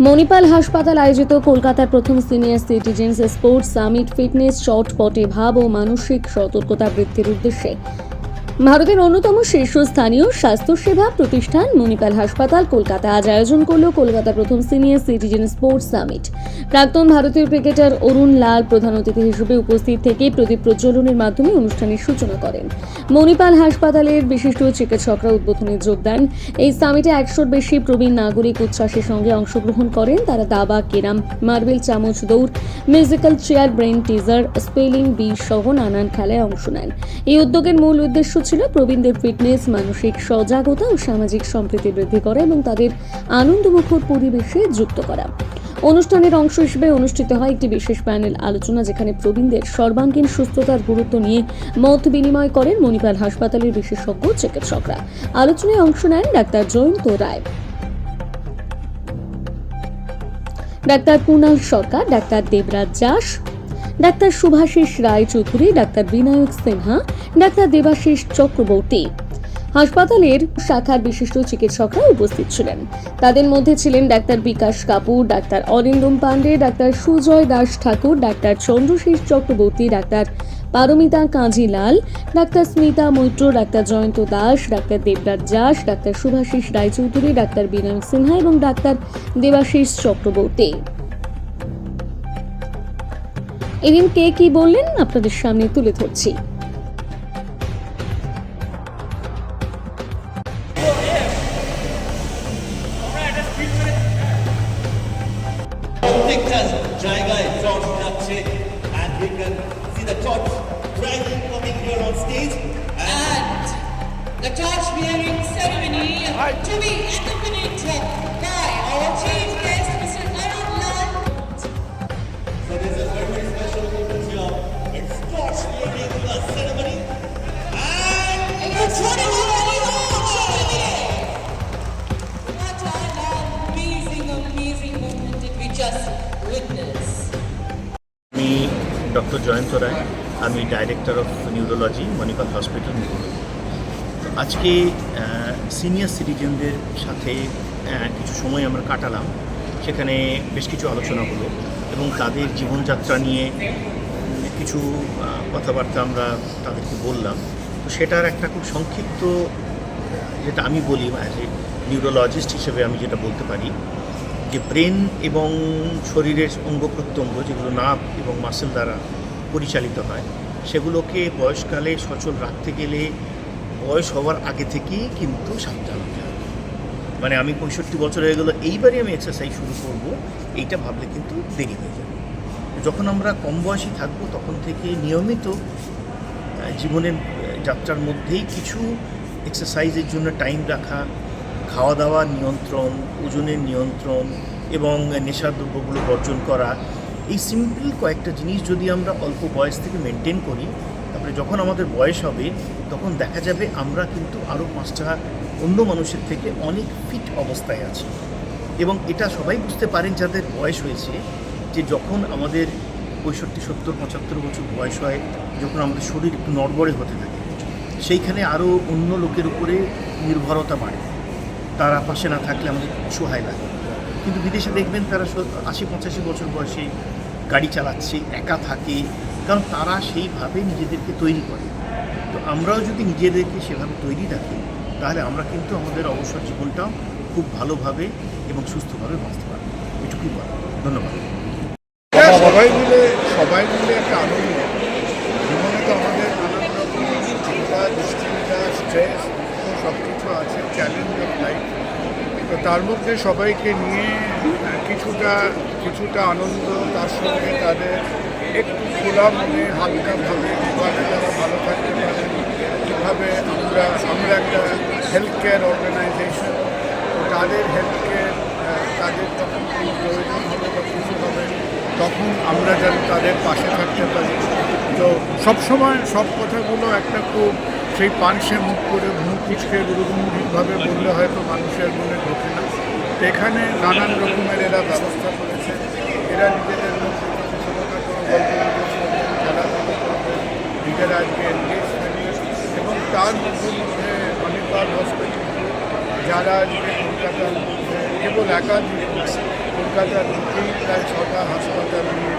মণিপাল হাসপাতাল আয়োজিত কলকাতার প্রথম senior citizens sports summit fitness চটপটে ভাব ও মানসিক সতর্কতা বৃদ্ধির উদ্দেশ্যে ভারতের অন্যতম শীর্ষস্থানীয় স্বাস্থ্যসেবা প্রতিষ্ঠান মণিপাল হাসপাতাল কলকাতা আজ আয়োজন করল কলকাতা প্রথম সিনিয়র সিটিজেন স্পোর্টস সামিট। প্রাক্তন ভারতীয় ক্রিকেটার অরুণ লাল প্রধান অতিথি হিসেবে উপস্থিত থেকে প্রদীপ প্রজ্বলনের মাধ্যমে অনুষ্ঠানের সূচনা করেন। মণিপাল হাসপাতালের বিশিষ্ট চিকিৎসকরা উদ্বোধনে যোগ দেন। এই সামিটে একশোর বেশি প্রবীণ নাগরিক উচ্ছ্বাসের সঙ্গে অংশগ্রহণ করেন। তারা দাবা, কেরাম, মার্বেল, চামচ, দৌড়, musical chair, brain teaser, spelling bee সহ নানান খেলায় অংশ নেন। এই উদ্যোগের মূল উদ্দেশ্য ছিল প্রবীণদের ফিটনেস মানসিক সজাগতা ও সামাজিক সম্প্রীতি বৃদ্ধি করা এবং তাদের আনন্দমুখর পরিবেশে যুক্ত করা। অনুষ্ঠানের অংশ হিসেবে অনুষ্ঠিত হয় একটি বিশেষ প্যানেল আলোচনা যেখানে প্রবীণদের সর্বাঙ্গীন সুস্থতার গুরুত্ব নিয়ে মত বিনিময় করেন মণিপাল হাসপাতালের বিশেষজ্ঞ চিকিৎসকরা। আলোচনায় অংশ নেন ডাক্তার জয়ন্ত রায়। ডাক্তার কুণাল সরকার, ডাক্তার দেবরাজ দাস ডাক্তার শুভাশিস রায় চৌধুরী ডাক্তার বিনায়ক সিনহা, ডাক্তার দেবাশিস চক্রবর্তী। হাসপাতালের শাখার বিশিষ্ট চিকিৎসকরা উপস্থিত ছিলেন। তাদের মধ্যে ছিলেন ডাক্তার বিকাশ কাপুর, ডাক্তার অরিন্দম পান্ডে ডাক্তার সুজয় দাস ঠাকুর, ডাক্তার চন্দ্রশেষ চক্রবর্তী, ডাক্তার পারমিতা কাঁজিলাল ডাক্তার স্মিতা মৈত্র, ডাক্তার জয়ন্ত দাস, ডাক্তার দেবরাজ দাস, ডাক্তার শুভাশিস রায়চৌধুরী, ডাক্তার বিনয় সিনহা এবং ডাক্তার দেবাশিস চক্রবর্তী। এদিন কে কি বললেন আপনাদের সামনে তুলে ধরছি জায়গায় চট যাচ্ছে and we can see the torch rising coming here on stage And the torch bearing ceremony to be accompanied by our chief guest, doctor Joyanta Roy, আমি director of neurology Manipal hospital তো আজকে senior সিটিজেনদের সাথে কিছু সময় আমরা কাটালাম। সেখানে বেশ কিছু আলোচনা হলো এবং তাদের জীবনযাত্রা নিয়ে কিছু কথাবার্তা আমরা তাদেরকে বললাম। তো সেটার একটা খুব সংক্ষিপ্ত, যেটা আমি বলি অ্যাজ এ নিউরোলজিস্ট হিসেবে আমি যেটা বলতে পারি যে ব্রেন এবং শরীরের অঙ্গ প্রত্যঙ্গ যেগুলো নাভ এবং মাসেল দ্বারা পরিচালিত হয়, সেগুলোকে বয়সকালে সচল রাখতে গেলে বয়স হওয়ার আগে থেকেই কিন্তু সাবধান হতে হবে। মানে আমি পঁয়ষট্টি বছর হয়ে গেলো, এইবারই আমি এক্সারসাইজ শুরু করব, এইটা ভাবলে কিন্তু দেরি হয়ে যাবে। যখন আমরা কম বয়সী থাকব, তখন থেকে নিয়মিত জীবনের যাত্রার মধ্যেই কিছু এক্সারসাইজের জন্য টাইম রাখা খাওয়া দাওয়ার নিয়ন্ত্রণ, ওজনের নিয়ন্ত্রণ এবং নেশার দ্রব্যগুলো বর্জন করা, এই সিম্পল কয়েকটা জিনিস যদি আমরা অল্প বয়স থেকে মেনটেন করি, তারপরে যখন আমাদের বয়স হবে, তখন দেখা যাবে আমরা কিন্তু আরও পাঁচটা অন্য মানুষের থেকে অনেক ফিট অবস্থায় আছি। এবং এটা সবাই বুঝতে পারেন যাদের বয়স হয়েছে, যে যখন আমাদের পঁয়ষট্টি, সত্তর, পঁচাত্তর বছর বয়স হয়, যখন আমাদের শরীর একটু নড়বড়ে হতে থাকে, সেইখানে আরও অন্য লোকের উপরে নির্ভরতা বাড়ে। তারা পাশে না থাকলে আমাদের সহায় লাগে কিন্তু বিদেশে দেখবেন তারা আশি, পঁচাশি বছর বয়সে গাড়ি চালাচ্ছে, একা থাকে, কারণ তারা সেইভাবে নিজেদেরকে তৈরি করে। তো আমরাও যদি নিজেদেরকে সেভাবে তৈরি রাখি, তাহলে আমরা কিন্তু আমাদের অবসর জীবনটাও খুব ভালোভাবে এবং সুস্থভাবে বাঁচতে পারব। এটুকুই বলা ধন্যবাদ। সবাই মিলে সবাই মিলে একটা আনন্দ। জীবনে তো আমাদের নানান রকম চিন্তা, দুশ্চিন্তা স্ট্রেস সব কিছু আছে চ্যালেঞ্জ অফ লাইফ তো তার মধ্যে সবাইকে নিয়ে কিছুটা কিছুটা আনন্দ তার সঙ্গে তাদের একটু খোলা মনে হালকাভাবে কীভাবে তারা ভালো থাকতে পারে কীভাবে আমরা আমরা একটা হেলথ কেয়ার অর্গানাইজেশন তাদের হেলথ কেয়ার তাদের যখন কোনো প্রয়োজন হবে বা কিছু হবে, তখন আমরা যেন তাদের পাশে থাকতে পারি। তো সবসময় সব কথাগুলো একটা খুব সেই পানসে মুখ করে মুখ কুচকে গুরুগম্ভীরভাবে বললে হয়তো মানুষের মনে ঢোকে না। এখানে নানান রকমের এরা ব্যবস্থা করেছে। এরা নিজেদের নিজেরা আজকে এবং তার মধ্যে অনেকবার হসপিটাল, যারা আজকে কলকাতার কেবল একাধিক কলকাতার প্রায় ছটা হাসপাতাল নিয়ে